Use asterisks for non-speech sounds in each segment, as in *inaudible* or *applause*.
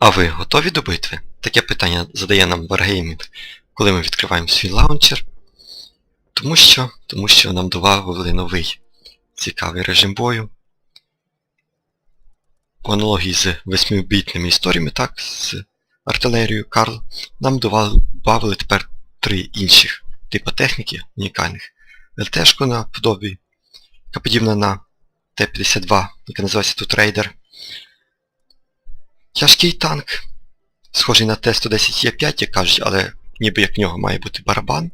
А ви готові до битви? Таке питання задає нам Wargaming, коли ми відкриваємо свій лаунчер. Тому що, тому що нам додали новий цікавий режим бою. У аналогії з 8-бітними історіями, так, з артилерією Карл, нам додали тепер три інших типа техніки унікальних. ЛТшку на подобі, яка подібна на Т-52, яка називається тут Рейдер. Тяжкий танк, схожий на Т-110Е5, як кажуть, але ніби як в нього має бути барабан.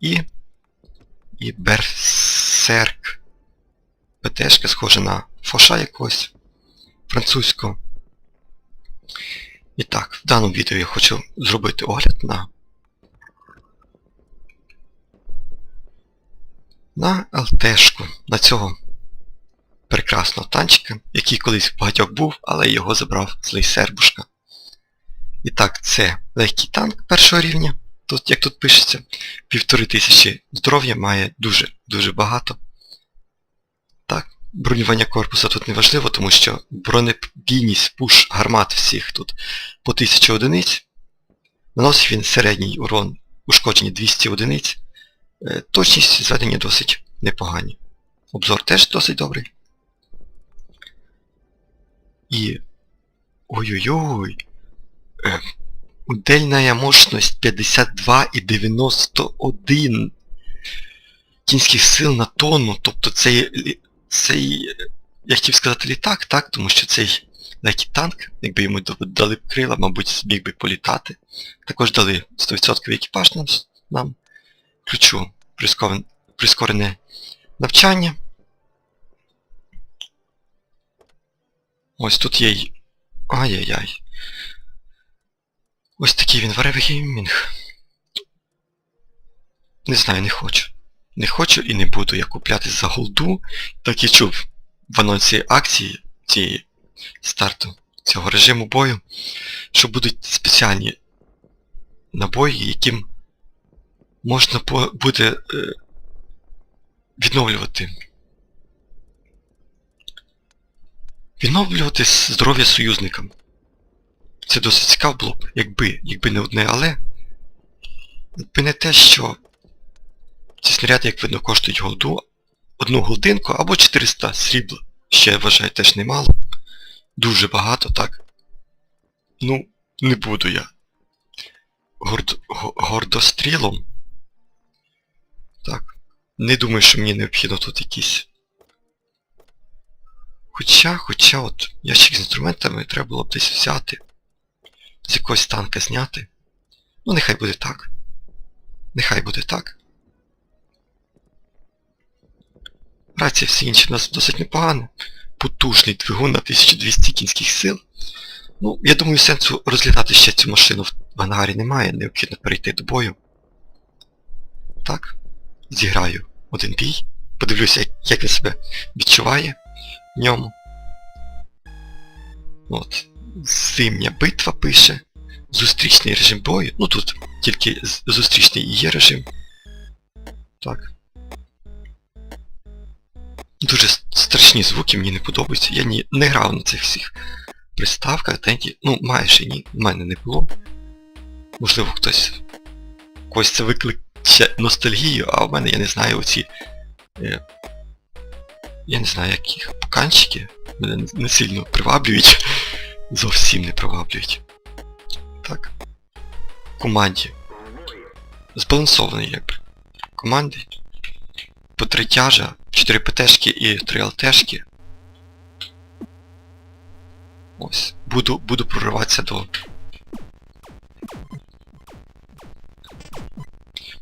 І. І Берсерк. ПТшка схожа на Фоша якогось французького. І так, в даному відео я хочу зробити огляд на на ЛТшку, на цього прекрасного танчика, який колись в багатьох був, але його забрав злий сербушка. І так, це легкий танк першого рівня. Тут, як тут пишеться, півтори тисячі здоров'я має дуже-дуже багато. Так, бронювання корпуса тут не важливо, тому що бронебійність пуш гармат всіх тут по 1000 одиниць. Наносить він середній урон ушкодження 200 одиниць. Е, Точність зведення досить непогані. Обзор теж досить добрий. І... Ой-ой-ой. Е, Удельная мощность 52,91 кінських сил на тонну. Тобто цей, цей, я хотів сказати літак, так, тому що цей легкий танк, якби йому дали б крила, мабуть, зміг би політати. Також дали 100% екіпаж нам, нам ключу прискорене навчання. Ось тут є й... Ай-яй-яй. Ось такий він варевгеймінг. Не знаю, не хочу. Не хочу і не буду я купляти за голду. Так і чув в анонсі акції цієї старту цього режиму бою, що будуть спеціальні набої, яким можна буде е, відновлювати. Відновлювати здоров'я союзникам. Це досить цікаво було б, якби, якби не одне але. Якби не те, що ці снаряди, як видно, коштують голду, одну голдинку або 400 срібла. Ще я вважаю теж немало. Дуже багато, так. Ну, не буду я. Горд... Гордострілом. Так. Не думаю, що мені необхідно тут якісь. Хоча, хоча от ящик з інструментами треба було б десь взяти. З якогось танка зняти. Ну, нехай буде так. Нехай буде так. Рація всі інші в нас досить непогана. Потужний двигун на 1200 кінських сил. Ну, я думаю, сенсу розглядати ще цю машину в ангарі немає, необхідно перейти до бою. Так, зіграю один бій, подивлюся, як, він себе відчуває ньому. От. Зимня битва пише. Зустрічний режим бою. Ну тут тільки зустрічний і є режим. Так. Дуже страшні звуки мені не подобаються. Я ні, не грав на цих всіх приставках, тенті. Ну, майже ні, в мене не було. Можливо, хтось когось це викличе ностальгію, а в мене, я не знаю, оці. Е, я не знаю, які пуканчики мене не- сильно приваблюють. Зовсім не приваблюють. Так. Команді. Збалансований якби. В команді. По три тяжа, 4 ПТшки і 3 ЛТшки. Ось. Буду, буду прориватися до...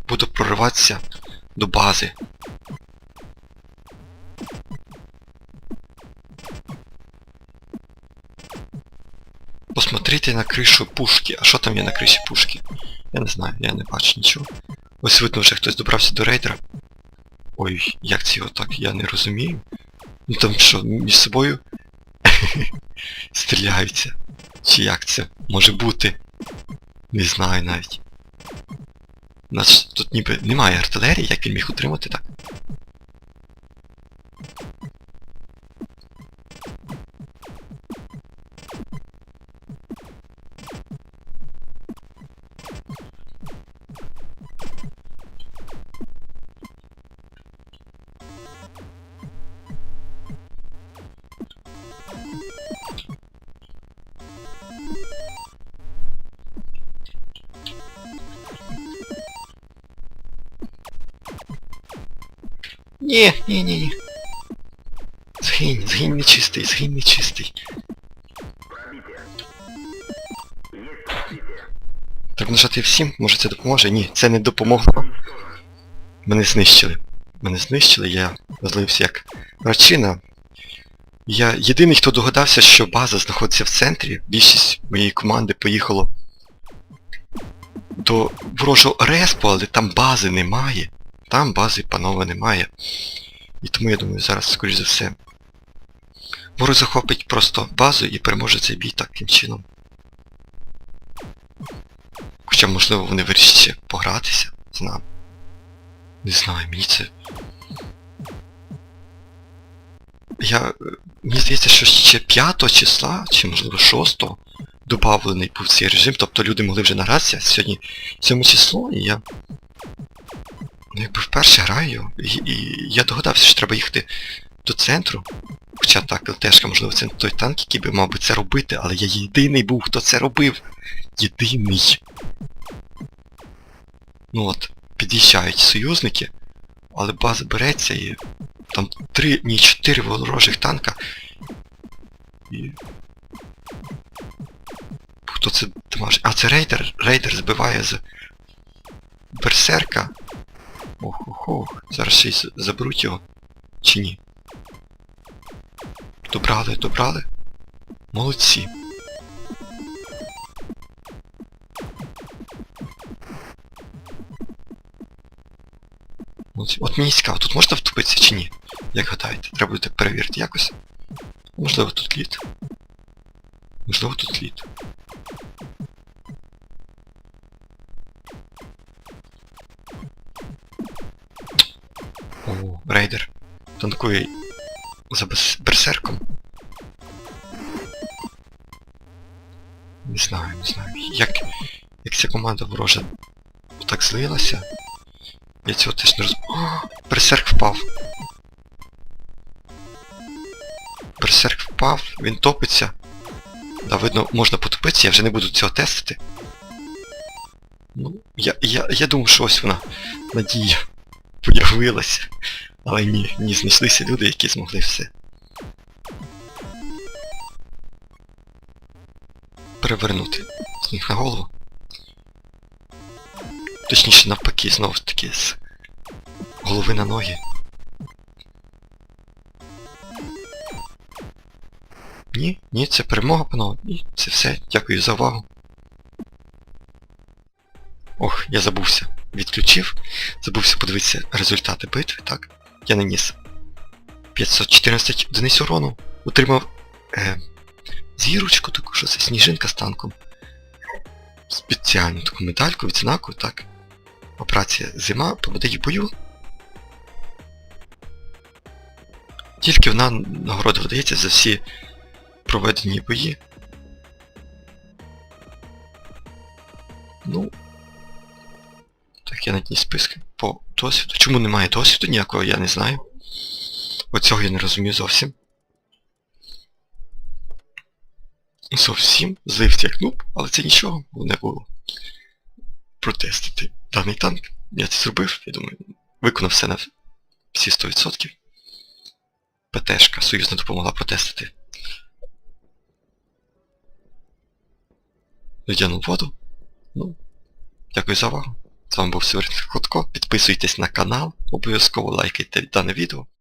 Буду прориватися до бази. Посмотрите на кришу пушки. А що там є на криші пушки? Я не знаю, я не бачу нічого. Ось видно, вже хтось добрався до рейдера. Ой, як це його так, я не розумію. Ну там що, між собою *laughs* стріляються. Чи як це може бути? Не знаю навіть. У нас тут ніби немає артилерії, як він міг утримати так. Ні, ні, ні, ні. Згинь, згинь нечистий, згинь нечистий. Так нажати всім, може це допоможе? Ні, це не допомогло. Мене знищили. Мене знищили, я розлився як рачина. Я єдиний, хто догадався, що база знаходиться в центрі. Більшість моєї команди поїхало до ворожого респу, але там бази немає. Там бази, панове, немає. І тому я думаю, зараз, скоріш за все, ворог захопить просто базу і переможе цей бій таким чином. Хоча, можливо, вони вирішать погратися з нами. Не знаю, мені це. Я. Мені здається, що ще 5 числа, чи можливо 6 добавлений був цей режим, тобто люди могли вже награтися сьогодні 7 число, і я. Ну, якби вперше граю, і, і я догадався, що треба їхати до центру. Хоча так, ЛТшка, можливо, це не той танк, який би мав би це робити, але я єдиний був, хто це робив. Єдиний. Ну от, під'їжджають союзники, але база береться і там три, ні, чотири ворожих танка. І... Хто це дамажить? А, це рейдер. Рейдер збиває з берсерка. Ох, ох, ох. Зараз ще й заберуть його. Чи ні? Добрали, добрали. Молодці. Молодці. От мені цікаво, тут можна втупитися чи ні? Як гадаєте? Треба буде перевірити якось. Можливо тут лід. Можливо тут лід. Рейдер. Танкує за берсерком. Не знаю, не знаю. Як, як ця команда ворожа так злилася. Я цього теж не роз... О, берсерк впав. Берсерк впав, він топиться. Да, видно, можна потопитися, я вже не буду цього тестити. Ну, я, я, я думав, що ось вона надія появилася. Але ні, ні, знайшлися люди, які змогли все. Перевернути з них на голову. Точніше навпаки, знову ж таки, з голови на ноги. Ні, ні, це перемога, панове. Ні, це все. Дякую за увагу. Ох, я забувся. Відключив. Забувся подивитися результати битви, так? Я наніс 514 одиниць урону. Отримав е, зірочку таку, що це сніжинка з танком. Спеціальну таку медальку, відзнаку, так. Операція зима, в бою. Тільки вона нагорода видається за всі проведені бої. Ну. Так, я на дні списки по досвіду. Чому немає досвіду ніякого, я не знаю. Оцього я не розумію зовсім. Зовсім злився як нуб, але це нічого, не було. Протестити даний танк. Я це зробив, я думаю, виконав все на всі 100%. ПТшка союзна допомогла протестити. Ледяну воду. Ну, дякую за увагу. З вами був Северин Ходко. Підписуйтесь на канал, обов'язково лайкайте дане відео.